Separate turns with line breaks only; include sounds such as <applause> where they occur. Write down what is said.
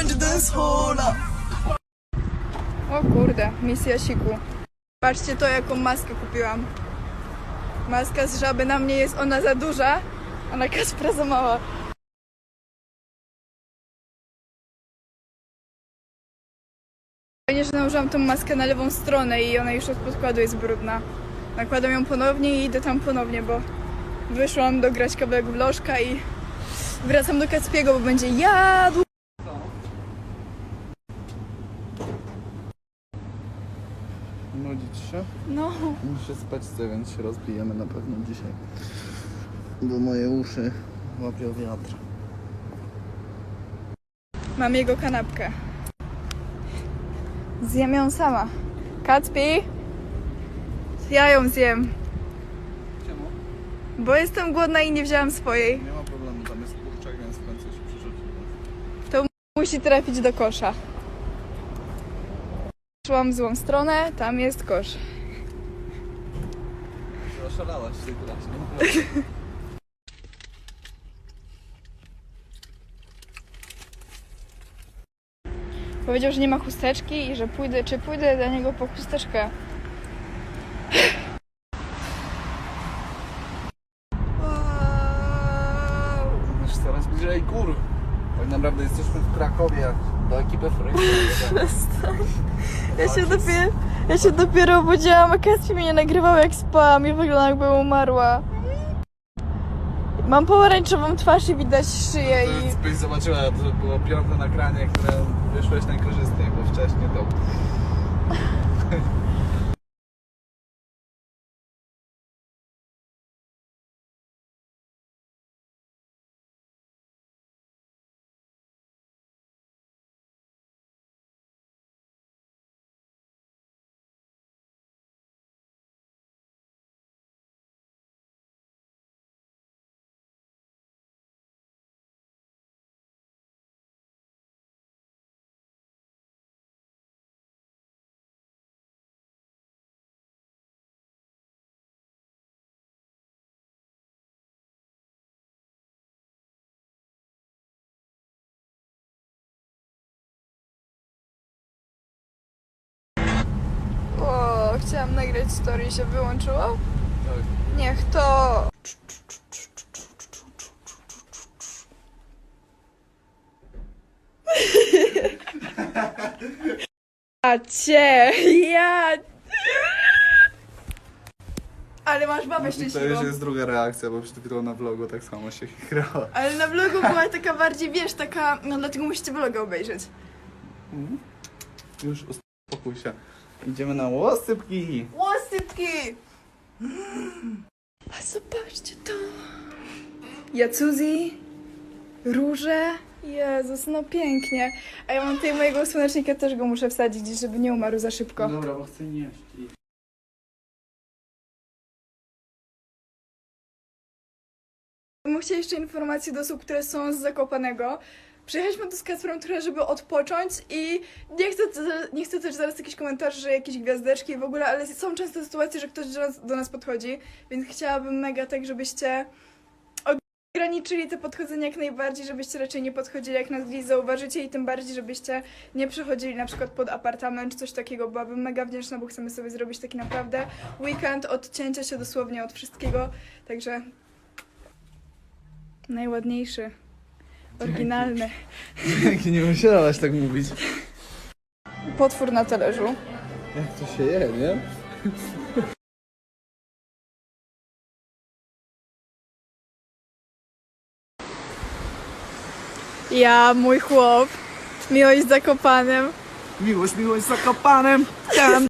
Nie tańczy dancehola. O kurde, misja siku. Patrzcie to, jaką maskę kupiłam. Maska z żaby na mnie jest ona za duża, a na Kaspra za mała. Fajnie, że nałożyłam tą maskę na lewą stronę i ona już od podkładu jest brudna. Nakładam ją ponownie i idę tam ponownie, bo wyszłam dograć kawałek vlożka i wracam do Kacpiego, bo będzie jadł.
Nudzić się?
No.
Muszę spać sobie, więc się rozbijemy na pewno dzisiaj. Bo moje uszy łapią wiatr.
Mam jego kanapkę. Zjem ją sama. Kacpi? Ja ją zjem,
Czemu?
bo jestem głodna i nie wzięłam swojej.
Nie ma problemu, tam jest kurczak, więc w końcu się przerzuci.
Musi trafić do kosza. Szłam w złą stronę, tam jest kosz.
Oszalałaś? <laughs>
Powiedział, że nie ma chusteczki i że pójdę, czy pójdę do niego po chusteczkę.
Już coraz bliżej gór. Tak naprawdę jesteśmy w Krakowie, do ekipy Free.
Ja się dopiero, ja się dopiero obudziłam, a Kacpi mnie nagrywał jak spałam i wygląda jakbym umarła. Mam pomarańczową twarz i widać szyję i...
Byś zobaczyła, to było piąte nagranie, które wyszłeś najkorzystniej, bo wcześniej to...
chciałam nagrać story i się wyłączyło?
Tak.
Niech to... <laughs> A cię, ja... Ale masz babę
To
szczęśliwą.
już jest druga reakcja, bo przed chwilą na vlogu tak samo się <laughs> grała.
Ale na vlogu była taka bardziej, wiesz, taka... No dlatego musicie vloga obejrzeć.
Już uspokój się. Idziemy na łosypki.
Łosypki! A zobaczcie to. Jacuzi, róże. Jezus, no pięknie. A ja mam tutaj mojego słonecznika, też go muszę wsadzić, żeby nie umarł za szybko.
Dobra, bo chcę nieść.
Bym chciała jeszcze informacje do osób, które są z Zakopanego. Przyjechaliśmy tu z Kacprem trochę, żeby odpocząć i nie chcę, nie chcę też zaraz jakiś komentarz, że jakieś gwiazdeczki w ogóle, ale są często sytuacje, że ktoś do nas, do nas podchodzi, więc chciałabym mega tak, żebyście ograniczyli to podchodzenie jak najbardziej, żebyście raczej nie podchodzili jak nas gdzieś zauważycie i tym bardziej, żebyście nie przechodzili na przykład pod apartament czy coś takiego. Byłabym mega wdzięczna, bo chcemy sobie zrobić taki naprawdę weekend odcięcia się dosłownie od wszystkiego, także najładniejszy, oryginalny.
Dzięki, nie musiałaś tak mówić.
Potwór na talerzu.
Jak to się je, nie?
Ja, mój chłop. Miłość z Zakopanem.
Miłość, miłość z Zakopanem. Tam,